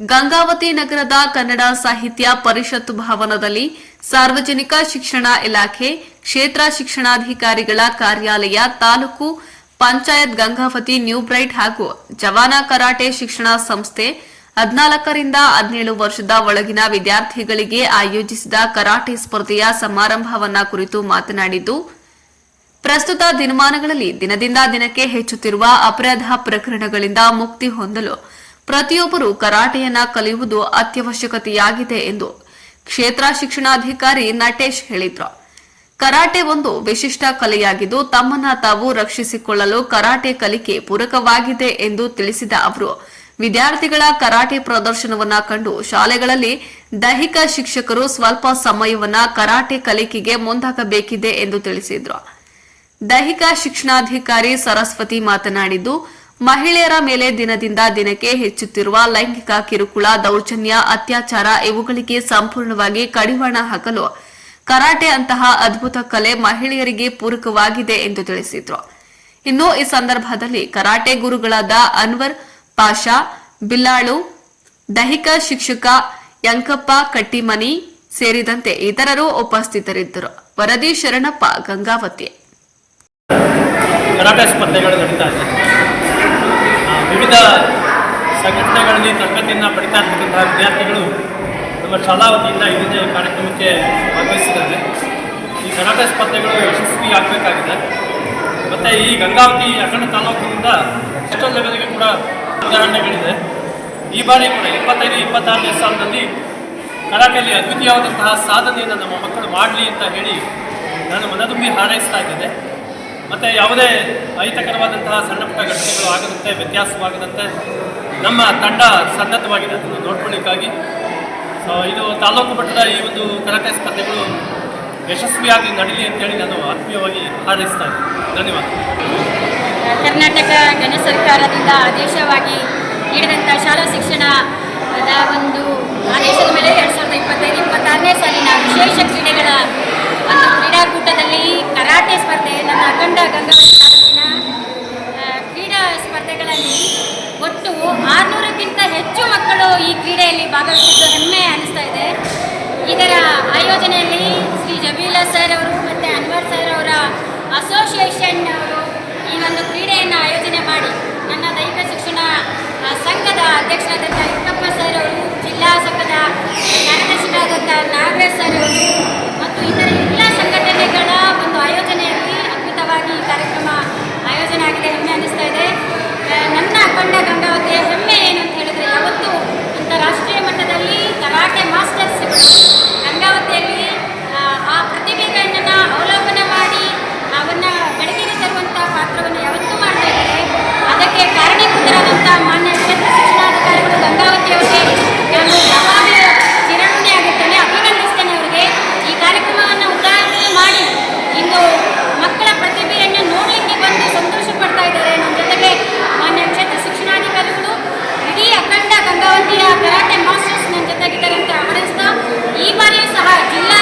ಗಂಗಾವತಿ ನಗರದ ಕನ್ನಡ ಸಾಹಿತ್ಯ ಪರಿಷತ್ ಭವನದಲ್ಲಿ ಸಾರ್ವಜನಿಕ ಶಿಕ್ಷಣ ಇಲಾಖೆ ಕ್ಷೇತ್ರ ಶಿಕ್ಷಣಾಧಿಕಾರಿಗಳ ಕಾರ್ಯಾಲಯ ತಾಲೂಕು ಪಂಚಾಯತ್ ಗಂಗಾವತಿ ನ್ಯೂ ಬ್ರೈಟ್ ಹಾಗೂ ಜವಾನ ಕರಾಟೆ ಶಿಕ್ಷಣ ಸಂಸ್ಥೆ ಹದಿನಾಲ್ಕರಿಂದ ಹದಿನೇಳು ವರ್ಷದ ಒಳಗಿನ ವಿದ್ಯಾರ್ಥಿಗಳಿಗೆ ಆಯೋಜಿಸಿದ ಕರಾಟೆ ಸ್ಪರ್ಧೆಯ ಸಮಾರಂಭವನ್ನ ಕುರಿತು ಮಾತನಾಡಿದ್ದು, ಪ್ರಸ್ತುತ ದಿನಮಾನಗಳಲ್ಲಿ ದಿನದಿಂದ ದಿನಕ್ಕೆ ಹೆಚ್ಚುತ್ತಿರುವ ಅಪರಾಧ ಪ್ರಕರಣಗಳಿಂದ ಮುಕ್ತಿ ಹೊಂದಲು ಪ್ರತಿಯೊಬ್ಬರು ಕರಾಟೆಯನ್ನ ಕಲಿಯುವುದು ಅತ್ಯವಶ್ಯಕತೆಯಾಗಿದೆ ಎಂದು ಕ್ಷೇತ್ರ ಶಿಕ್ಷಣಾಧಿಕಾರಿ ನಟೇಶ್ ಹೇಳಿದ್ರು. ಕರಾಟೆ ಒಂದು ವಿಶಿಷ್ಟ ಕಲೆಯಾಗಿದ್ದು ತಮ್ಮನ್ನ ತಾವು ರಕ್ಷಿಸಿಕೊಳ್ಳಲು ಕರಾಟೆ ಕಲಿಕೆ ಪೂರಕವಾಗಿದೆ ಎಂದು ತಿಳಿಸಿದ ಅವರು. ವಿದ್ಯಾರ್ಥಿಗಳ ಕರಾಟೆ ಪ್ರದರ್ಶನವನ್ನ ಕಂಡು ಶಾಲೆಗಳಲ್ಲಿ ದೈಹಿಕ ಶಿಕ್ಷಕರು ಸ್ವಲ್ಪ ಸಮಯವನ್ನ ಕರಾಟೆ ಕಲಿಕೆಗೆ ಮುಂದಾಗಬೇಕಿದೆ ಎಂದು ತಿಳಿಸಿದ್ರು. ದೈಹಿಕ ಶಿಕ್ಷಣಾಧಿಕಾರಿ ಸರಸ್ವತಿ ಮಾತನಾಡಿದ್ದು ಮಹಿಳೆಯರ ಮೇಲೆ ದಿನದಿಂದ ದಿನಕ್ಕೆ ಹೆಚ್ಚುತ್ತಿರುವ ಲೈಂಗಿಕ ಕಿರುಕುಳ, ದೌರ್ಜನ್ಯ, ಅತ್ಯಾಚಾರ ಇವುಗಳಿಗೆ ಸಂಪೂರ್ಣವಾಗಿ ಕಡಿವಾಣ ಹಾಕಲು ಕರಾಟೆ ಅಂತಹ ಅದ್ಭುತ ಕಲೆ ಮಹಿಳೆಯರಿಗೆ ಪೂರಕವಾಗಿದೆ ಎಂದು ತಿಳಿಸಿದ್ರು. ಇನ್ನು ಈ ಸಂದರ್ಭದಲ್ಲಿ ಕರಾಟೆ ಗುರುಗಳಾದ ಅನ್ವರ್ ಪಾಷಾ, ಬಿಲ್ಲಾಳು, ದೈಹಿಕ ಶಿಕ್ಷಕ ಯಂಕಪ್ಪ ಕಟ್ಟಿಮನಿ ಸೇರಿದಂತೆ ಇತರರು ಉಪಸ್ಥಿತರಿದ್ದರು. ವರದಿ ಶರಣಪ್ಪ ಗಂಗಾವತಿ. ಕರಾಟೆ ಸ್ಪರ್ಧೆಗಳು ನಡೀತಾ ಆ, ವಿವಿಧ ಸಂಘಟನೆಗಳಲ್ಲಿ ತರಬೇತಿಯನ್ನು ಪಡಿತಾ ಇರ್ತಕ್ಕಂಥ ವಿದ್ಯಾರ್ಥಿಗಳು ನಮ್ಮ ಶಾಲಾ ವತಿಯಿಂದ ಇದನ್ನೇ ಕಾರ್ಯಕ್ರಮಕ್ಕೆ ಭಾಗವಹಿಸಿದ್ದಾರೆ ಈ ಕರಾಟೆ ಸ್ಪರ್ಧೆಗಳು ಯಶಸ್ವಿ ಆಗಬೇಕಾಗಿದೆ. ಮತ್ತು ಈ ಗಂಗಾವತಿ ಅಖಂಡ ತಾಲೂಕಿನಿಂದ ಎಷ್ಟೊಂದು ಲೆವೆಲ್ಗೆ ಕೂಡ ಉದಾಹರಣೆಗಳಿದೆ. ಈ ಬಾರಿ ಕೂಡ ಇಪ್ಪತ್ತೈದು, ಇಪ್ಪತ್ತಾರನೇ ಸಾಲಿನಲ್ಲಿ ಕರಾಟೆಯಲ್ಲಿ ಅದ್ವಿತೀಯವಾದಂತಹ ಸಾಧನೆಯನ್ನು ನಮ್ಮ ಮಕ್ಕಳು ಮಾಡಲಿ ಅಂತ ಹೇಳಿ ನಾನು ಮನದುಂಬಿ ಹಾರೈಸ್ತಾ ಇದ್ದೇನೆ. ಮತ್ತು ಯಾವುದೇ ಅಹಿತಕರವಾದಂತಹ ಸಣ್ಣ ಪುಟ್ಟ ಘಟನೆಗಳು ಆಗದಂತೆ, ವ್ಯತ್ಯಾಸವಾಗದಂತೆ ನಮ್ಮ ತಂಡ ಸನ್ನದ್ಧವಾಗಿದೆ. ಅದನ್ನು ನೋಡ್ಕೊಳ್ಳಿಕ್ಕಾಗಿ. ಸೊ ಇದು ತಾಲೂಕು ಮಟ್ಟದ ಈ ಒಂದು ಕರಾಟೆ ಸ್ಪರ್ಧೆಗಳು ಯಶಸ್ವಿಯಾಗಿ ನಡೀಲಿ ಅಂತೇಳಿ ನಾನು ಆತ್ಮೀಯವಾಗಿ ಹಾರೈಸ್ತಾ ಇದ್ದೀನಿ. ಧನ್ಯವಾದ. ಕರ್ನಾಟಕ ಗಣ ಸರ್ಕಾರದಿಂದ ಆದೇಶವಾಗಿ ನೀಡಿದಂಥ ಶಾಲಾ ಶಿಕ್ಷಣದ ಒಂದು ಆದೇಶದ ಮೇಲೆ ಎರಡು ಸಾವಿರದ ಇಪ್ಪತ್ತೈದು, ಇಪ್ಪತ್ತಾರನೇ ಸಾಲಿನ ವಿಶೇಷ ಕ್ರೀಡೆಗಳ ಒಂದು ಕ್ರೀಡಾಕೂಟದಲ್ಲಿ ಕರಾಟೆ ಸ್ಪರ್ಧೆ ನನ್ನ ಅಖಂಡ ಗಂಗಾವತಿ ತಾಲೂಕಿನ ಕ್ರೀಡಾ ಸ್ಪರ್ಧೆಗಳಲ್ಲಿ ಒಟ್ಟು ಆರುನೂರಕ್ಕಿಂತ ಹೆಚ್ಚು ಮಕ್ಕಳು ಈ ಕ್ರೀಡೆಯಲ್ಲಿ ಭಾಗವಹಿಸಿದ್ದು ಹೆಮ್ಮೆ ಅನಿಸ್ತಾ ಇದೆ. ಇದರ ಆಯೋಜನೆಯಲ್ಲಿ ಶ್ರೀ ಜಬೀಲಾ ಸರ್ ಅವರು ಮತ್ತು ಅನ್ವರ್ ಸರ್ ಅವರ ಅಸೋಸಿಯೇಷನ್ ಅವರು ಈ ಒಂದು ಕ್ರೀಡೆಯನ್ನು ಆಯೋಜನೆ ಮಾಡಿ ನನ್ನ ದೈಹಿಕ ಶಿಕ್ಷಣ ಆ, ಸಂಘದ ಅಧ್ಯಕ್ಷರಾದಂಥ ಯುಕ್ಕಪ್ಪ ಸರ್ ಅವರು ಜಿಲ್ಲಾ ಸಂಘದ ಕಾರ್ಯದರ್ಶಿಗಳಾದಂಥ ನಾಗರಾಜ್ ಸರ್ ಅವರು ಮತ್ತು ಇತರ ಎಲ್ಲ ಸಂಘಟನೆಗಳ ಒಂದು ಆಯೋಜನೆಯಲ್ಲಿ ಅದ್ಭುತವಾಗಿ ಈ ಕಾರ್ಯಕ್ರಮ ಆಯೋಜನೆ ಆಗಿದೆ ಹೆಮ್ಮೆ ಅನ್ನಿಸ್ತಾ ಇದೆ ಆ, ನನ್ನ ಅಖಂಡ ಗಂಗಾವತಿಯ ಹೆಮ್ಮೆ ಏನು ಅಂತ ಹೇಳಿದ್ರೆ ಯಾವತ್ತೂ ಅಂತಾರಾಷ್ಟ್ರೀಯ ಮಟ್ಟದಲ್ಲಿ ಕರಾಟೆ ಮಾಸ್ಟರ್ಸ್ಗಳು ಗಂಗಾವತಿಯಲ್ಲಿ ಆ, ಆ ಪ್ರತಿಭೆಗಳನ್ನ ಅವಲೋಕನ ಮಾಡಿ ಅವನ್ನ ಬೆಳಕಿಗೆ ತರುವಂಥ ಪಾತ್ರವನ್ನು ಯಾವತ್ತೂ ಮಾಡ್ತಾ ಇದ್ದಾರೆ ಅದಕ್ಕೆ ಕಾರಣೀಭೂತರಾದಂಥ ಮಾನ್ಯ ಕ್ಷೇತ್ರ ಶಿಕ್ಷಣಾಧಿಕಾರಿಗಳು ಗಂಗಾವತಿಯವರಿಗೆ ನಾನು ಯಾವಾಗಲೂ ಚಿರಋಣಿ ಆಗುತ್ತೇನೆ ಅಭಿನಂದಿಸ್ತೇನೆ ಅವರಿಗೆ ಈ ಕಾರ್ಯಕ್ರಮವನ್ನು ಉದಾಹರಣೆ ಮಾಡಿ ಇಂದು ಮಕ್ಕಳ ಪ್ರತಿಭೆಯನ್ನು ನೋಡಲಿಕ್ಕೆ ಬಂದು ಸಂತೋಷ ಪಡ್ತಾ ಇದ್ದಾರೆ ನಮ್ಮ ಜೊತೆಗೆ ಮಾನ್ಯ ಕ್ಷೇತ್ರ ಶಿಕ್ಷಣಾಧಿಕಾರಿಗಳು ಇಡೀ ಅಖಂಡ ಗಂಗಾವತಿಯ ಕರಾಟೆ ಮಾಸ್ಟರ್ಸ್ ನನ್ನ ಜೊತೆಗಿದ್ದಾರೆ ಅಂತ ಗಮನಿಸ್ತಾ ಈ ಬಾರಿಯೂ ಸಹ ಜಿಲ್ಲಾ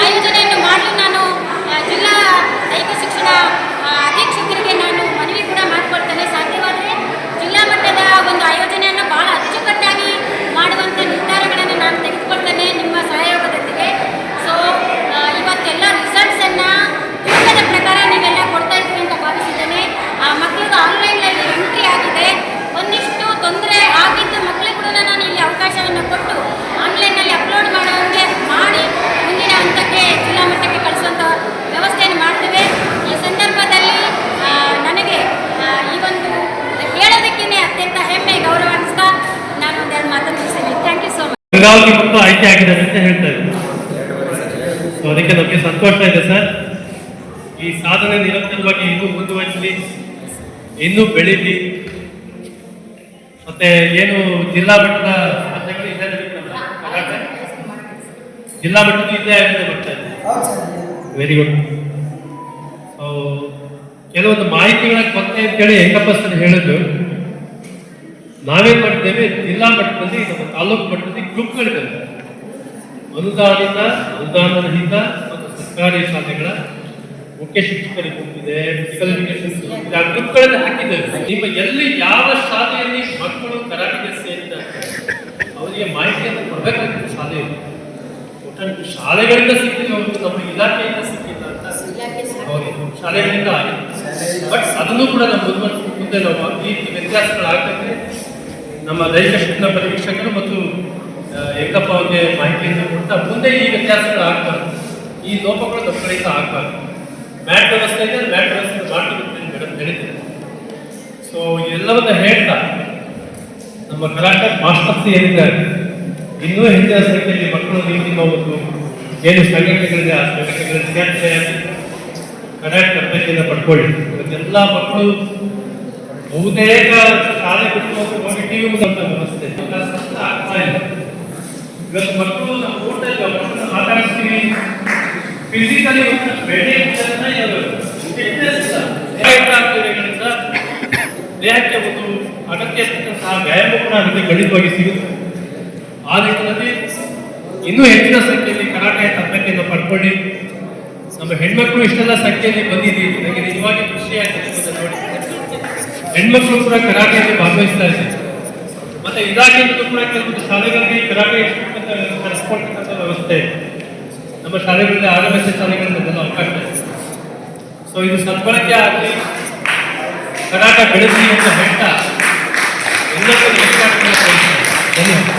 ಆಯೋಜನೆಯನ್ನು ಮಾಡಲು ನಾನು ಆ, ಜಿಲ್ಲಾ ದೈಹಿಕ ಶಿಕ್ಷಣ ಆ, ಅಧೀಕ್ಷಕರಿಗೆ ನಾನು ಮನವಿ ಕೂಡ ಮಾಡಿಕೊಳ್ತೇನೆ ಸಾಧ್ಯವಾದರೆ ಜಿಲ್ಲಾ ಮಟ್ಟದ ಒಂದು ಆಯೋಜನೆಯನ್ನು ಬಹಳ ಅಚ್ಚುಕಟ್ಟಾಗಿ ಮಾಡುವಂಥ ನಿರ್ಧಾರಗಳನ್ನು ನಾನು ತೆಗೆದುಕೊಳ್ತೇನೆ ನಿಮ್ಮ ಸಹಯೋಗದೊಂದಿಗೆ ಸೊ ಇವತ್ತೆಲ್ಲ ರಿಸಲ್ಟ್ಸನ್ನು ತೂಕದ ಪ್ರಕಾರ ನೀವೆಲ್ಲ ಕೊಡ್ತಾ ಇದ್ದೀರಿ ಅಂತ ಭಾವಿಸಿದ್ದೇನೆ ಆ ಮಕ್ಕಳಿಗೆ ಆನ್ಲೈನಲ್ಲಿ ಎಂಟ್ರಿ ಆಗಿದೆ ಒಂದಿಷ್ಟು ತೊಂದರೆ ಆಗಿದ್ದು ಮಕ್ಕಳಿಗೆ ಕೂಡ ನಾನು ಇಲ್ಲಿ ಅವಕಾಶವನ್ನು ಕೊಟ್ಟು ಆನ್ಲೈನಲ್ಲಿ ಅಪ್ಲೋಡ್ ಮಾಡೋಂಗೆ ಮಾಡಿ ಮುಂದಿನ ಹಂತಕ್ಕೆ ಜಿಲ್ಲಾ ಮಟ್ಟಕ್ಕೆ ಕಳಿಸುವಂಥ ವ್ಯವಸ್ಥೆಯನ್ನು ಮಾಡ್ತೇವೆ ಈ ಸಂದರ್ಭದಲ್ಲಿ ಆ, ನನಗೆ ಆ, ಈ ಒಂದು ಹೇಳೋದಕ್ಕೇ ಅತ್ಯಂತ ಹೆಮ್ಮೆ ಗೌರವ ಅನಿಸ್ತಾ ನಾನು ಒಂದೆರಡು ಮಾತನ್ನು ಮುಗಿಸ್ತೀನಿ ಥ್ಯಾಂಕ್ ಯು ಮತ್ತು ಆಯ್ಕೆ ಆಗಿದ್ದಾರೆ ಅಂತ ಹೇಳ್ತಾ ಇದ್ದಾರೆ. ಸೊ ಅದಕ್ಕೆ ನಮಗೆ ಸಂತೋಷ ಇದೆ ಸರ್. ಈ ಸಾಧನೆ ನಿರಂತರವಾಗಿ ಇನ್ನೂ ಮುಂದುವರಿಸಲಿ. ಇನ್ನೂ ಬೆಳೀಲಿ. ಮತ್ತೆ ಏನು ಜಿಲ್ಲಾ ಮಟ್ಟದ ಸ್ಪರ್ಧೆಗಳು ಇದೇ ಜಿಲ್ಲಾ ಮಟ್ಟದ ಇದೇ ಆಗಿದೆ ಇದೆ. ವೆರಿ ಗುಡ್ ಕೆಲವೊಂದು ಮಾಹಿತಿಗಳ ಕೊತ್ತೆ ಅಂತೇಳಿ ಹೆಂಗಪ್ಪ ಸರ್ ಹೇಳಿದ್ರು. ನಾವೇನ್ ಮಾಡ್ತೇವೆ, ಜಿಲ್ಲಾ ಮಟ್ಟದಲ್ಲಿ, ನಮ್ಮ ತಾಲೂಕು ಮಟ್ಟದಲ್ಲಿ ಗ್ರೂಪ್ಗಳಿದ್ದಾವೆ ಅನುದಾನಿತ, ಅನುದಾನರಹಿತ ಮತ್ತು ಸರ್ಕಾರಿ ಶಾಲೆಗಳ ಮುಖ್ಯ ಶಿಕ್ಷಕರಿಗೆ ಗುಂಪಿದೆ ಫಿಸಿಕಲ್ ಎಜುಕೇಶನ್ ಗ್ರೂಪ್ ಗ್ರೂಪ್ಗಳಲ್ಲಿ ಹಾಕಿದ್ದೇವೆ. ನಿಮ್ಮ ಎಲ್ಲಿ ಯಾವ ಶಾಲೆಯಲ್ಲಿ ಮಕ್ಕಳು ಕರಾಟೆಗೆ ಸೇರಿದ್ದಾರೆ, ಅವರಿಗೆ ಮಾಹಿತಿಯನ್ನು ಕೊಡಬೇಕಾಗಿತ್ತು ಶಾಲೆಯಲ್ಲಿ ಒಟ್ಟಾರೆ ಶಾಲೆಗಳಿಂದ ಸಿಕ್ಕಿಲ್ಲ ನಮ್ಮ ಇಲಾಖೆಯಿಂದ ಸಿಕ್ಕಿಲ್ಲ ಅಂತ ಶಾಲೆಗಳಿಂದ ಬಟ್ ಅದನ್ನು ಕೂಡ ನಮ್ಮ ಮುಂದೆ ನಾವು ಈ ವ್ಯತ್ಯಾಸಗಳಾಗಬೇಕು ನಮ್ಮ ದೈಹಿಕ ಶಿಕ್ಷಣ ಪರೀಕ್ಷಕರು ಮತ್ತು ಏಕಪ್ಪ ಅವರಿಗೆ ಮಾಹಿತಿಯನ್ನು ಕೊಡ್ತಾ ಮುಂದೆ ಈ ವ್ಯತ್ಯಾಸಗಳು ಆಗ್ಬಾರ್ದು. ಈ ಲೋಪಗಳು ದೊಡ್ಡ ಆಗ್ಬಾರ್ದು. ಮ್ಯಾಟ್ ವ್ಯವಸ್ಥೆ ಇದೆ, ಮ್ಯಾಟ್ ವ್ಯವಸ್ಥೆ ಮಾಡಿ ನಡೀತಿದೆ ಸೊ ಎಲ್ಲವನ್ನ ಹೇಳ್ತಾ ನಮ್ಮ ಕರ್ನಾಟಕ ಮಾಸ್ಟರ್ಸ್ ಏನಿದ್ದಾರೆ? ಇನ್ನೂ ಹೆಚ್ಚಿನ ಸಂಖ್ಯೆಯಲ್ಲಿ ಮಕ್ಕಳು ನೀವು ನಿಮ್ಮ ಒಂದು ಏನು ಸಂಘಟನೆಗಳಿದೆ ಆ ಸಂಘಟನೆಗಳ ಕರ್ನಾಟಕ ತರಬೇತಿಯನ್ನು ಪಡ್ಕೊಳ್ಳಿ. ಎಲ್ಲ ಮಕ್ಕಳು ಬಹುತೇಕ ಶಾಲೆ ಮುಂದೆ ಒಂದು ವ್ಯವಸ್ಥೆ ಆಗ್ತಾ ಇಲ್ಲ ಇವತ್ತು ಮಕ್ಕಳು ನಮ್ಮ ಊಟ ಈಗ ಮಕ್ಕಳನ್ನ ಮಾತಾಡಿಸ್ತೀವಿ ಫಿಸಿಕಲಿ ಒಂದು ಫಿಟ್ನೆಸ್ ದೇಹಕ್ಕೆ ಒಂದು ಅಗತ್ಯ ಸಹ ವ್ಯಾಯಾಮ ಕೂಡ ಅದಕ್ಕೆ ಗಣಿತವಾಗಿ ಸಿಗುತ್ತೆ ಆ ನಿಟ್ಟಿನಲ್ಲಿ ಇನ್ನೂ ಹೆಚ್ಚಿನ ಸಂಖ್ಯೆಯಲ್ಲಿ ಕರಾಟೆ ತರಬೇತಿಯನ್ನು ಪಡ್ಕೊಳ್ಳಿ ನಮ್ಮ ಹೆಣ್ಮಕ್ಳು ಇಷ್ಟೆಲ್ಲ ಸಂಖ್ಯೆಯಲ್ಲಿ ಬಂದಿದ್ದೀವಿ ನನಗೆ ನಿಜವಾಗಿ ಖುಷಿ ಆಗ್ತದೆ ಇದನ್ನ ನೋಡಿ ಹೆಣ್ಮಕ್ಳು ಕೂಡ ಕರಾಟೆಯಲ್ಲಿ ಭಾಗವಹಿಸ್ತಾ ಇದ್ದಾರೆ ಮತ್ತೆ ಇದಾಗಿ ಕೂಡ ಕೆಲವೊಂದು ಶಾಲೆಗಳಿಗೆ ಕರಾಟೆ ಕರೆಸ್ಕೊಳ್ತಕ್ಕಂಥ ವ್ಯವಸ್ಥೆ ಇದೆ. ನಮ್ಮ ಶಾಲೆಗಳಲ್ಲಿ ಆರಂಭಿಸಿದ ಶಾಲೆಗಳಲ್ಲಿ ಅದೆಲ್ಲ ಅವಕಾಶ ಸೊ ಇದು ಸದ್ಬಳಕೆ ಆಗಲಿ ಕರಾಟ ಬೆಳೆಸಿ ಅಂತ ಹೇಳ್ತಾ ನಮಸ್ಕಾರ ಧನ್ಯವಾದ.